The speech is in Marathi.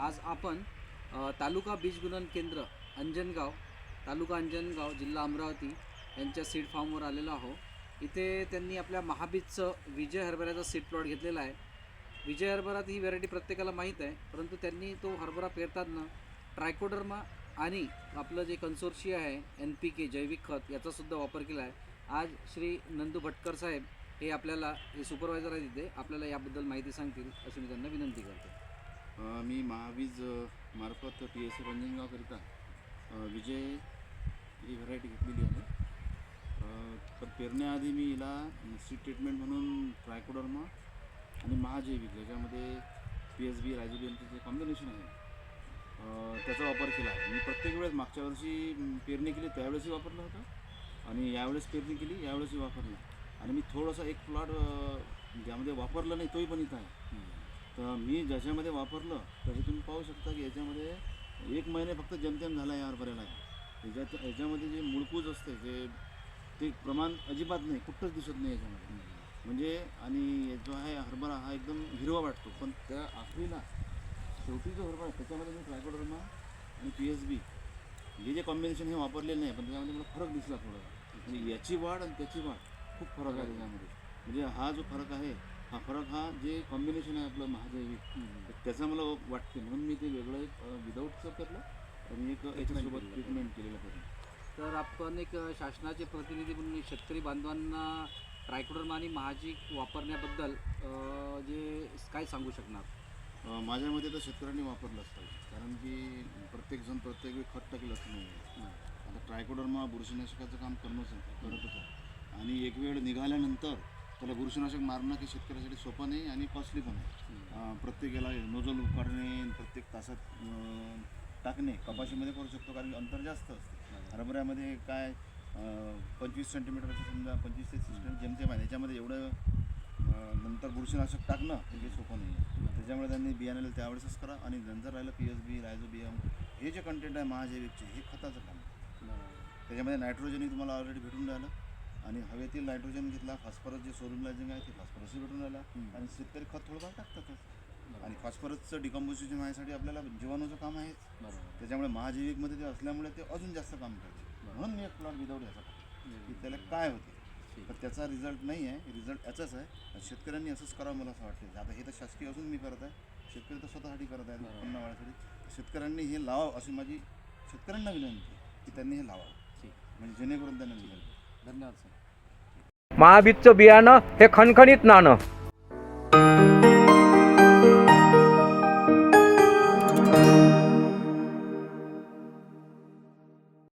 आज आपण तालुका बीज गुणन केंद्र अंजनगाव तालुका अंजनगाव जिल्हा अमरावती यांच्या सीड फार्मवर आलेलो आहो इथे त्यांनी आपल्या महाबीजचं विजय हरभऱ्याचा सीड प्लॉट घेतलेला आहे. विजय हरभरात ही व्हेरायटी प्रत्येकाला माहीत आहे परंतु त्यांनी तो हरभरा पेरताना ट्रायकोडर्मा आणि आपलं जे कन्सोर्शिया आहे एन पी के जैविक खत याचासुद्धा वापर केला आहे. आज श्री नंदू भटकर साहेब हे आपल्याला हे सुपरवायझर आहेत तिथे आपल्याला याबद्दल माहिती सांगतील अशी मी त्यांना विनंती करतो. मी महावीज मार्फत टी एस सी अंजनगावकरिता विजय ही व्हरायटी घेतलेली आहे. तर पेरण्याआधी मी हिला सी ट्रीटमेंट म्हणून ट्रायकोडर्मा आणि महाजैविक ज्याच्यामध्ये पी एस बी रायझोबियमचं जे कॉम्बिनेशन आहे. त्याचा वापर केला. आहे मी प्रत्येक वेळेस मागच्या वर्षी पेरणी केली त्यावेळेसही वापरलं होतं. आणि यावेळेस पेरणी केली यावेळेसही वापरलं. आणि मी थोडासा एक प्लॉट ज्यामध्ये वापरलं नाही तोही पण इथं आहे. तर मी ज्याच्यामध्ये वापरलं तसे तुम्ही पाहू शकता की याच्यामध्ये एक महिने फक्त जमतेम झाला या हरभऱ्याला याच्यात याच्यामध्ये जे मुळकूज असते जे ते प्रमाण अजिबात नाही कुठंच दिसत नाही याच्यामध्ये. म्हणजे आणि जो आहे हरभरा हा एकदम हिरवा वाटतो. पण त्या आखरीला शेवटी जो हरभरा त्याच्यामध्ये मी ट्रायकोडर्मा आणि पी एस बी हे जे कॉम्बिनेशन हे वापरलेलं नाही पण त्याच्यामध्ये मला फरक दिसला थोडा. म्हणजे याची वाढ आणि त्याची वाढ खूप फरक आहे त्याच्यामध्ये म्हणजे हा जो फरक आहे हा फरक हा जे कॉम्बिनेशन आहे आपलं महाजैविक त्याचा मला वाटते म्हणून मी ते वेगळं एक विदाऊटचं करलं आणि एक याच्यासोबत. ट्रीटमेंट केलेलं करून. तर आपण एक शासनाचे प्रतिनिधी म्हणून शेतकरी बांधवांना ट्रायकोडर्मा आणि महाजिक वापरण्याबद्दल जे काय सांगू शकणार? माझ्या मते तर शेतकऱ्यांनी वापरलंच पाहिजे कारण की प्रत्येकजण प्रत्येक वेळी खत टाकेल असं नाही. आता ट्रायकोडर्मा बुरशीनाशकाचं काम करणंच करतच आहे. आणि एक वेळ निघाल्यानंतर त्याला बुरशीनाशक मारणं हे शेतकऱ्यासाठी सोपं नाही आणि कॉस्टली पण आहे अं, प्रत्येक याला नोजल काढणे प्रत्येक तासात टाकणे कपाशीमध्ये करू शकतो कारण की अंतर जास्त असतं. हरभऱ्यामध्ये काय पंचवीस सेंटीमीटरचं समजा पंचवीस ते सेंटीमीटर जेमतेम आहे. त्याच्यामध्ये एवढं नंतर बुरशीनाशक टाकणं हे काही सोपं नाही आहे. त्याच्यामुळे त्यांनी बियाण्याला त्यावेळेसच करा आणि नंतर राहिलं पी एस बी रायझोबियम हे जे कंटेंट आहे महाजैविकचे हे खताचं काम आहे. त्याच्यामध्ये नायट्रोजनही तुम्हाला ऑलरेडी भेटून राहिलं. आणि हवेतील नायट्रोजन घेतला फॉस्फरस जे सोलुलायझिंग आहे ते फॉस्फरसही भेटून राहिलं. आणि शेतकरी खत थोडंफार टाकतातच. आणि फॉस्फरसचं डिकम्पोजिशन व्हायसाठी आपल्याला जीवाणूचं काम आहेच बरोबर. त्याच्यामुळे महाजैविकमध्ये ते असल्यामुळे ते अजून जास्त काम करते. म्हणून मी एक प्लॉट विदाऊट याचा की त्याला काय होते. तर त्याचा रिझल्ट नाही आहे. रिझल्ट याचाच आहे. आणि शेतकऱ्यांनी असंच करावं मला असं वाटते आता हे तर शासकीय असून मी करत आहे. शेतकरी तर स्वतःसाठी करत आहेत. बरोबर. उत्पन्न वाढीसाठी शेतकऱ्यांनी हे लावावं अशी माझी शेतकऱ्यांना विनंती आहे की त्यांनी हे लावावं. म्हणजे जेणेकरून त्यांना मिळेल धन्यवाद सर. महाबीजचं बियाणं हे खणखणीत नाणं.